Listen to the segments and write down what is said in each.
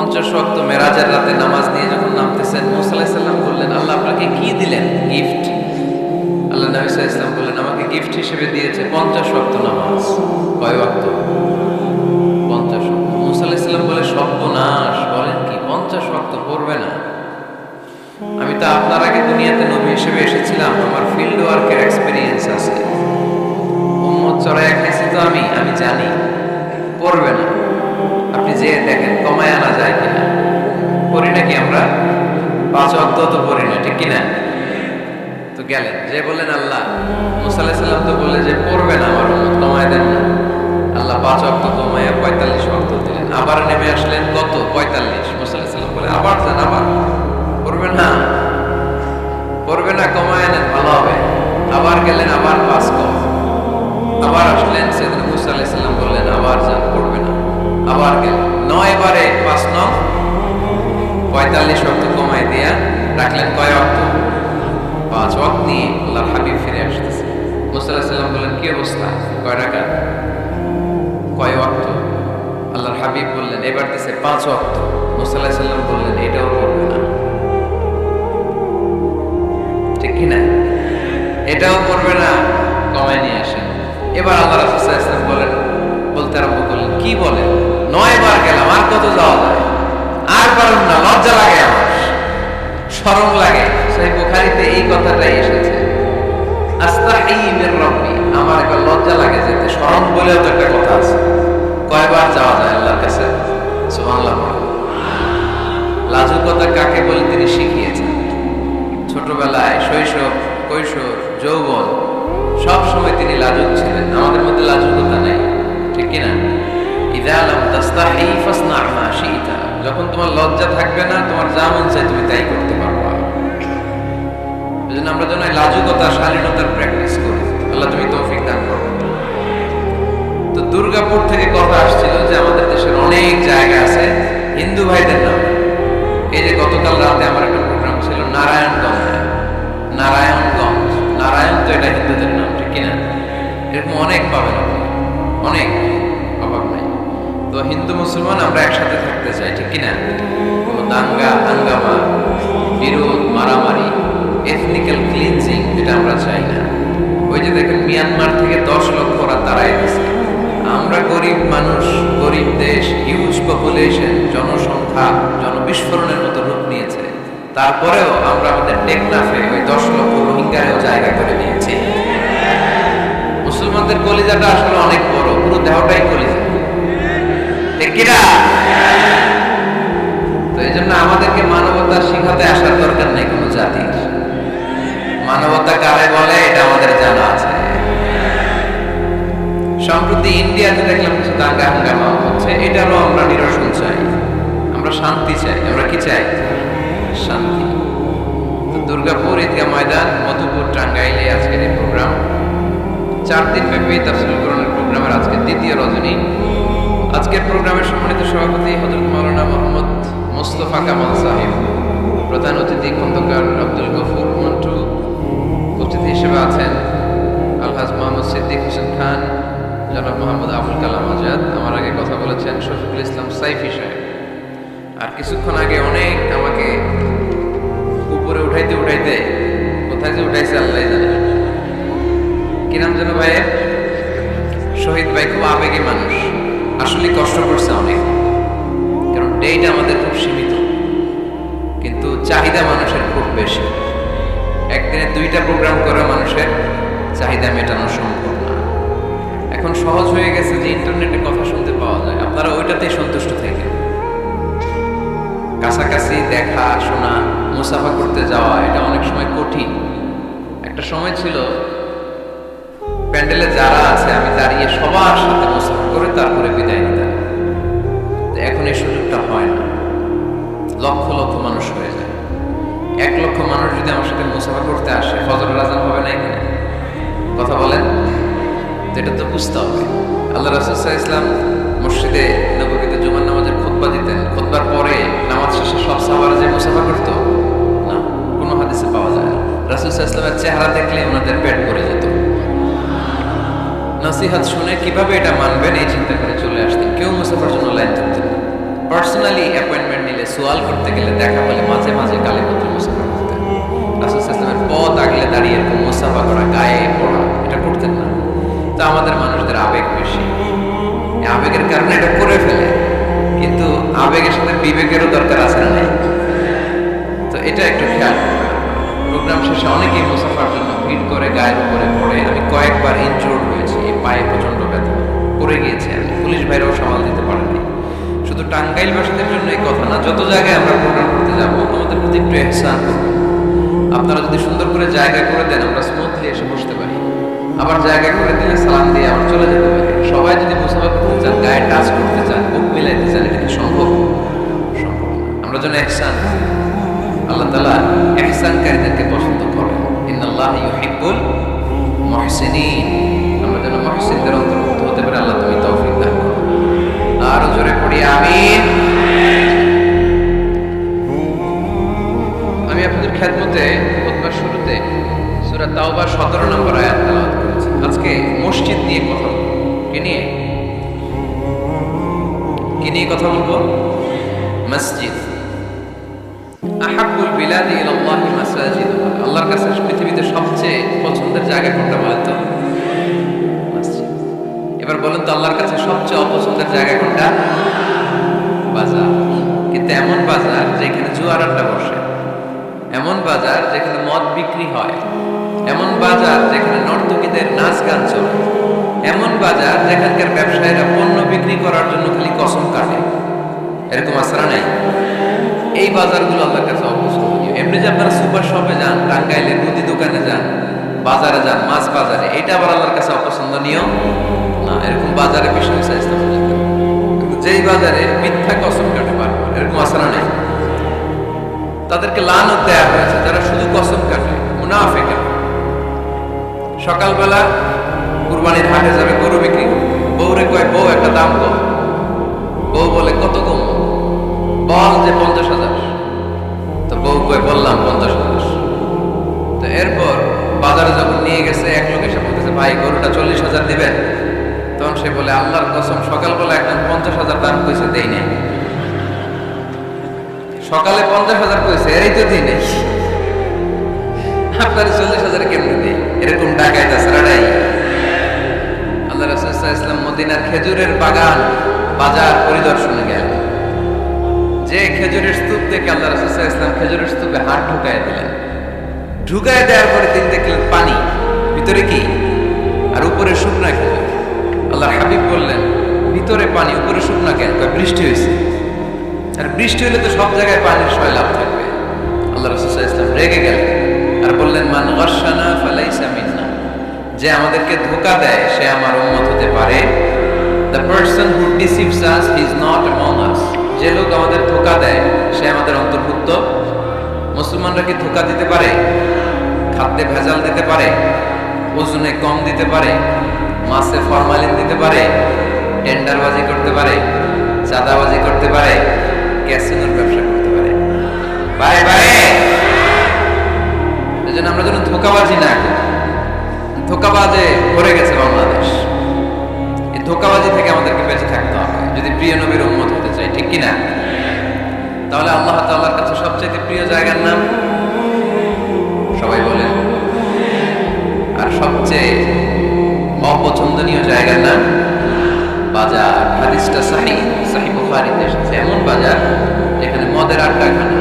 পঞ্চাশ ওয়াক্ত মেরাজের রাতে নামাজ নিয়ে যখন নামতেছেন মুসাল্লাম বললেন, আল্লাহ আপনাকে কি দিলেন? গিফট? আল্লাহ নবী সাল্লাল্লাহু ইসলাম বললেন, আমাকে গিফট হিসেবে দিয়েছে পঞ্চাশ ওয়াক্ত নামাজ। কয় ওয়াক্ত? পঞ্চাশ ওয়াক্ত। মুসা আলাইহিস সালাম বলে, সর্বনাশ, বলেন কি, পঞ্চাশ ওয়াক্ত পড়বে না। আমি তো আপনার আগে দুনিয়াতে নবী হিসেবে এসেছিলাম, আমার ফিল্ড ওয়ার্কের এক্সপিরিয়েন্স আছে। উম্মত চড়াই খাইছি তো আমি আমি জানি। পাঁচ অক্ত তো পড়ি না, ঠিক কিনা? তো গেলেন। যে বললেন, আল্লাহ, মুসা আলাইহিস সালাম তো বললেন যে পড়বে না, আমার উম্মত কমায় দেন না। আল্লাহ পাঁচ অক্ত কমায় পঁয়তাল্লিশ অক্ত দিলেন। আবার নেমে আসলেন, কত? পঁয়তাল্লিশ। মুসা আলাইহিস সালাম বলে, আবার যান আবার। পড়বে না। পড়বে না, কমায় নেন, ভালো হবে। আবার গেলেন, আবার পাঁচ কম। আবার আসলেন, সেদিন মুসা আলাইহিস সালাম বললেন, আবার যান, পড়বে না। আবার গেলেন। নয় বারে পাঁচ ন, পঁয়তাল্লিশ অক্ত কমায় দিয়া রাখলেন কয় অক্ত? পাঁচ ওয়াক্ত নিয়ে আল্লাহর হাবিব ফিরে আসতেছে। মুসা আলাইহিস বললেন, কি অবস্থা? কয় টাকা কয় ওয়াক্ত আল্লাহর হাবিব বললেন, এবার দিছে পাঁচ ওয়াক্ত মুসা আলাইহিস বললেন, এটাও পড়বে না। ঠিক কি না? এটাও পড়বে না। কমায় নিয়ে আসেন। এবার আল্লাহ রাসূল বলেন, বলতে আরম্ভ করলেন, কি বলেন? নয় বার গেলাম, আর কত যাওয়া যায়? আর পারুন না, লজ্জা লাগে শরম লাগে। সেই বুখারিতে এই কথাটাই এসেছে। আস্তাহি মির রব্বি। আমার একটা লজ্জা লাগে যেতে শরম বলেও তো একটা কথা আছে। কয়বার যাওয়া যায় আল্লাহর কাছে? লাজুকতা কাকে বলে তিনি শিখিয়েছেন। ছোটবেলায় শৈশব, কৈশোর, যৌবন, সব সময় তিনি লাজুক ছিলেন। আমাদের মধ্যে লাজুকতা নেই। ঠিক কিনা ইদা আলম তাস্তাহি ফাসনা মা শিইতা যখন তোমার লজ্জা থাকবে না, তোমার যা মন চাই তুমি তাই করতে পারবা জন্য আমরা যেন লাজুকতা, শালীনতার প্র্যাকটিস করি। আল্লাহ তুমি তৌফিক দান করো। তো দুর্গাপুর থেকে কথা আসছিল যে আমাদের দেশের অনেক জায়গা আছে, হিন্দু ভাইদের নাম। এই যে গতকাল রাতে আমার একটা প্রোগ্রাম ছিল, নারায়ণগঞ্জে। নারায়ণগঞ্জ। নারায়ণ তো এটা হিন্দুদের নাম, ঠিক কিনা? এরকম অনেক পাবেন অনেক অভাব নাই। তো হিন্দু, মুসলমান আমরা একসাথে থাকতে চাই, ঠিক কিনা? দাঙ্গা, হাঙ্গামা, বিরোধ, মারামারি এথনিক্যাল ক্লিনজিং এটা আমরা চাই না। ওই যে দেখেন মিয়ানমার থেকে দশ লক্ষ ওরা তারাই দিচ্ছে আমরা গরিব মানুষ, গরিব দেশ হিউজ পপুলেশন জনসংখ্যা, জনবিস্ফোরণের মতো রূপ নিয়েছে। তারপরেও আমরা আমাদের টেকনাফে ওই দশ লক্ষ রোহিঙ্গারেও জায়গা করে নিয়েছি। মুসলমানদের কলিজাটা আসলে অনেক বড়, পুরো দেহটাই কলিজা। ঠিক তো এই জন্য আমাদেরকে মানবতা শিখাতে আসার দরকার নেই মানবতা কারে বলে, এটা আমাদের জানা আছে। সম্প্রতি ইন্ডিয়াতে দেখলাম কিছু দাঙ্গা হাঙ্গামা হচ্ছে। এটারও আমরা নিরসন চাই। আমরা শান্তি চাই। আমরা কি চাই? শান্তি। দুর্গাপুর ঈদগাহ ময়দান, মধুপুর, টাঙ্গাইলে আজকের এই প্রোগ্রাম। চার দিন ব্যাপী তাফসিল করণের প্রোগ্রামের আজকে দ্বিতীয় রজনী। আজকের প্রোগ্রামের সম্মানিত সভাপতি হজরত মাওলানা মোহাম্মদ মোস্তফা কামাল সাহেব, প্রধান অতিথি খন্দকার আব্দুল গফুর মন্টু হিসেবে আছেন আলহাজ মোহাম্মদ সিদ্দিক হোসেন খান, জনাব মোহাম্মদ আবুল কালাম আজাদ। আমার আগে কথা বলেছেন শফিকুল ইসলাম সাইফি সাহেব। আর কিছুক্ষণ আগে অনেক আমাকে উপরে উঠাইতে উঠাইতে, কোথায় যে উঠাইছে আল্লাহ জানে। কি নাম যেন ভাই? শহীদ ভাই খুব আবেগী মানুষ। আসলে কষ্ট করছে অনেক। কারণ ডেট আমাদের খুব সীমিত। কিন্তু চাহিদা মানুষের খুব বেশি। একদিনে দুইটা প্রোগ্রাম করে মানুষের চাহিদা মেটানো সম্ভব না। এখন সহজ হয়ে গেছে যে ইন্টারনেটে কথা শুনতে পাওয়া যায়। আপনারা ওইটাতেই সন্তুষ্ট থেকে কাছাকাছি দেখা, শোনা, মুসাফা করতে যাওয়া, এটা অনেক সময় কঠিন। একটা সময় ছিল, প্যান্ডেলে যারা আছে, আমি দাঁড়িয়ে সবার সাথে মুসাফা করে তারপরে বিদায় নিতাম। এখন এই সুযোগটা হয় না। লক্ষ লক্ষ মানুষ এক লক্ষ মানুষ যদি আমার সাথে মুসাফা করতে আসে ফজর আজান হবে না এখানে? কথা বলেন? এটা তো বুঝতে হবে। আল্লাহ রাসুসাহ ইসলাম মসজিদে নবীতে জুমার নামাজের খোদবা দিতেন। খোদবার পরে নামাজ শেষে সব সাহাবারা যে মুসাফা করতো, না, কোনো হাদিসে পাওয়া যায় না। রাসুসাহ ইসলামের চেহারা দেখলে ওনাদের পেট করে যেত। নসিহাত শুনে কীভাবে এটা মানবেন, এই চিন্তা করে চলে আসতেন। কেউ মুসাফার জন্য লাইন ধরতেন পার্সোনালি অ্যাপয়েন্টমেন্ট নিলে সোয়াল করতে গেলে দেখা হলে মাঝে মাঝে কালী পত্র মুসাফা পথ আগলে দাঁড়িয়ে এরকম মুসাফা করা, গায়ে পড়া, এটা করতেন না। তো আমাদের মানুষদের আবেগ বেশি। আবেগের কারণে এটা করে ফেলে। কিন্তু আবেগের সাথে বিবেকেরও দরকার আছে না? তো এটা একটু খেয়াল প্রোগ্রাম শেষে অনেকেই মুসাফার জন্য ভিড় করে, গায়ের উপরে পড়ে। আমি কয়েকবার ইনজোর্ড হয়েছি পায়ে প্রচণ্ড ব্যথা। পড়ে গিয়েছে। আমি পুলিশ ভাইরাও সামাল দিতে পারেনি শুধু টাঙ্গাইল বাসীদের জন্য এই কথা না, যত জায়গায় আমরা প্রোগ্রাম করতে যাব আমাদের প্রতি একটু এহসান আপনারা যদি সুন্দর করে জায়গা করে দেন, আমরা স্মুথলি এসে বসতে পারি। আবার জায়গা করে দিলে সালাম দিয়ে আবার চলে যেতে পারি। সবাই যদি মুসাফা করতে চান, গায়ে টাচ করতে চান বুক মিলাইতে চান, এটা কি সম্ভব? আমরা যেন এহসান। আল্লাহ তালা এহসানকারীদেরকে পছন্দ করেন ইন্নাল্লাহ ইউহিব্বুল মুহসিনিন। আমরা যেন মুহসিনদের অন্তর্ভুক্ত হতে পারে। আল্লাহ তুমি তৌফিক দান করো। আরও জোরে আমিন। আমি আপনাদের খেদমতে খুতবার শুরুতে সূরা তাওবার 17 নম্বর আয়াত আজকে মসজিদ নিয়ে কথা বলব। কি নিয়ে? কি নিয়ে কথা বলব? মসজিদ। আহাব্বুল বিলাদি ইলাল্লাহি মাসাজিদুহা। আল্লাহর কাছে পৃথিবীতে সবচেয়ে পছন্দের জায়গা কোনটা বলেন তো? মসজিদ এবার বলেন তো আল্লাহর কাছে সবচেয়ে অপছন্দের জায়গা কোনটা? বাজার। কিন্তু এমন বাজার যেখানে জুয়ার আড্ডা বসে। এমন বাজার যেখানে মদ বিক্রি হয়। এমন বাজার যেখানে নর্তকীদের নাচ গান চলে। এমন বাজার যেখানকার ব্যবসায়ীরা পণ্য বিক্রি করার জন্য খালি কসম কাটে। এরকম আসারা নাই? এই বাজারগুলো আল্লাহর কাছে অপছন্দনীয়। এমনি যে আপনারা সুপার শপে যান, টাঙ্গাইলে, মুদি দোকানে যান, বাজারে যান, মাছ বাজারে, এটা আবার আল্লাহর কাছে অপছন্দনীয়? এরকম বাজারে যেই বাজারে মিথ্যা কসম কাটে এরকম নেই? তাদেরকে দেয়া হয়েছে শুধু কসম কাটে, মুনাফেকা। সকালবেলা কুরবানির হাটে যাবে, গরু বিক্রি কয়, বউ, একটা দাম কম বউ বলে, কত কম? বল যে পঞ্চাশ হাজার। তো বউ কয়, বললাম পঞ্চাশ হাজার। তো এরপর বাজারে যখন নিয়ে গেছে, এক লোক এসে বলতেছে, ভাই, গরুটা চল্লিশ হাজার দিবেন। বলে, আল্লাহর কসম, সকালবেলা একদম পঞ্চাশ হাজার দাম কইছে, দেই নেই। সকালে পঞ্চাশ হাজার কইছে, এরই তো দিই নেই আপনার চল্লিশ হাজার কেমনে দিই? এরকম তাছাড়া নাই আল্লাহ রাসূল ওয়াসাল্লাম মদিনার খেজুরের বাগান, বাজার পরিদর্শনে গেলেন। যে খেজুরের স্তূপ দেখে আল্লাহ রাসূল ওয়াসাল্লাম খেজুরের স্তূপে হাত ঢুকায় দিলেন। ঢুকায় দেওয়ার পরে তিনি দেখলেন পানি। ভিতরে কি? আর উপরে শুকনা খেজুর আল্লাহর হাবিব বললেন, ভিতরে পানি, উপরে শুকনা কেন? বৃষ্টি হয়েছে আর বৃষ্টি হলে তো সব জায়গায় পানির সয়লাভ থাকবে। আল্লাহ রাসূল ওয়াসাল্লাম রেগে গেলেন আর বললেন, মান গশানা ফালাইসা মিন্না। যে আমাদেরকে ধোকা দেয়, সে আমার উম্মত হতে পারে। The person who deceives us is not among us যে লোক আমাদের ধোকা দেয়, সে আমাদের অন্তর্ভুক্ত। মুসলমানরা কি ধোকা দিতে পারে? খাদ্যে ভেজাল দিতে পারে? ওজনে কম দিতে পারে? মাছে ফরমালিন দিতে পারে, টেন্ডারবাজি করতে পারে, চাঁদাবাজি করতে পারে, ক্যাসিনোর ব্যবসা করতে পারে। পারে পারে এজন্য আমরা যেন ধোকাবাজি না ধোকাবাজে ভরে গেছে বাংলাদেশ। এই ধোকাবাজি থেকে আমাদেরকে বেঁচে থাকতে হবে। যদি প্রিয় নবীর উন্মত হতে চাই, ঠিক কিনা? তাহলে আল্লাহ তাআলার কাছে সবচেয়ে প্রিয় জায়গার নাম সবাই বলেন। আর সবচেয়ে অপছন্দনীয় জায়গার নাম বাজার, হাদিসটা সাহি সাহি বুখারীতে এসেছে। এমন বাজার যেখানে মদের আড্ডাখানা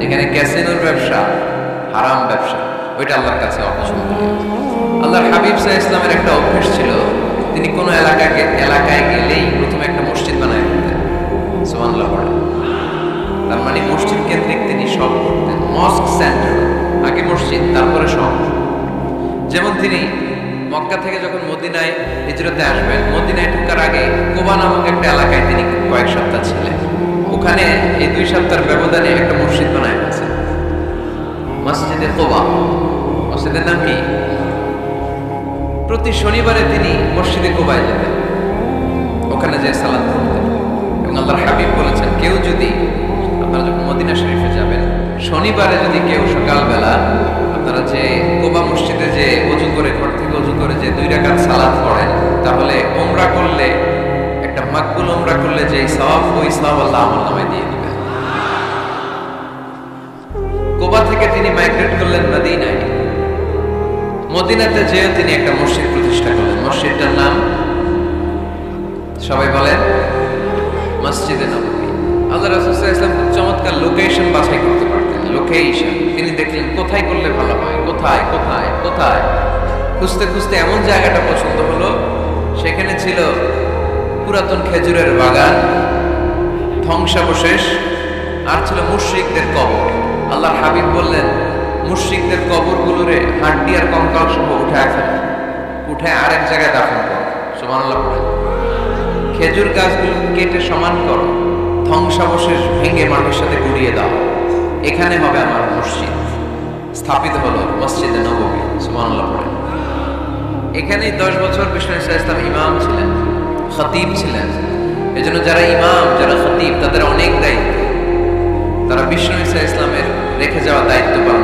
যেখানে ক্যাসিনোর ব্যবসা, হারাম ব্যবসা, ওইটা আল্লাহর কাছে অপছন্দনীয়। আল্লাহর হাবিব সাহ ইসলামের একটা অভ্যেস ছিল। তিনি কোনো এলাকাকে, এলাকায় গেলেই প্রথমে একটা মসজিদ বানায় সুবহানাল্লাহ পড়ে। তার মানে মসজিদ কেন্দ্রিক তিনি সব করতেন। মস্ক সেন্টার, আগে মসজিদ, তারপরে সব যেমন তিনি মক্কা থেকে যখন মদিনায় হিজরতে আসবেন, মদিনায় ঢোকার আগে কোবা নামক একটা এলাকায় তিনি কয়েক সপ্তাহ ছিলেন। ওখানে এই দুই সপ্তাহের ব্যবধানে একটা মসজিদ বানায় গেছে মসজিদে কোবা। মসজিদের নাম কি? প্রতি শনিবারে তিনি মসজিদে কোবায় যেতেন। ওখানে যে সালাদ এবং আল্লাহর হাবিব বলেছেন, কেউ যদি আপনারা যখন মদিনা শরীফে যাবেন, শনিবারে যদি কেউ সকালবেলা আপনারা যে কোবা মসজিদে যে অজু করে ঘর থেকে অজু করে যে দুই রাকাত সালাদ পড়েন, তাহলে ওমরা করলে, একটা মাকবুল উমরা করলে যে সওয়াব, ওই সওয়াব আল্লাহ আমল নামায় দিয়ে দিবে কোবা থেকে তিনি মাইগ্রেট করলেন মদিনায়। মদিনাতে যেও তিনি একটা মসজিদ প্রতিষ্ঠা করলেন। মসজিদটার নাম সবাই বলেন মসজিদে নবী আল্লাহ রাসূল ইসলাম খুব চমৎকার লোকেশন বাছাই করতে লোকেশন তিনি দেখলেন, কোথায় করলে ভালো হয়? কোথায় কোথায় কোথায়? খুঁজতে খুঁজতে এমন জায়গাটা পছন্দ হলো, সেখানে ছিল পুরাতন খেজুরের বাগান, ধ্বংসাবশেষ, আর ছিল মুশ্রিকদের কবর। আল্লাহ হাবিব বললেন, মুশ্রিকদের কবরগুলোরে হাড্ডি আর কঙ্কাল সহ উঠায় ফেলে। উঠে আরেক জায়গায় দাফন করো। পড়ে। খেজুর গাছগুলো কেটে সমান করো। ধ্বংসাবশেষ ভেঙে মানুষের সাথে গুড়িয়ে দাও। এখানে হবে আমার মসজিদ। স্থাপিত হলো মসজিদে নবমী সুমানুল্লাহ পড়ে। এখানেই দশ বছর বিষ্ণু ইসা ইসলাম ইমাম ছিলেন, খতিব ছিলেন। এই জন্য যারা ইমাম, যারা খতিব, তাদের অনেক দায়িত্ব। তারা বিষ্ণু ইসা ইসলামের রেখে যাওয়া দায়িত্ব পালন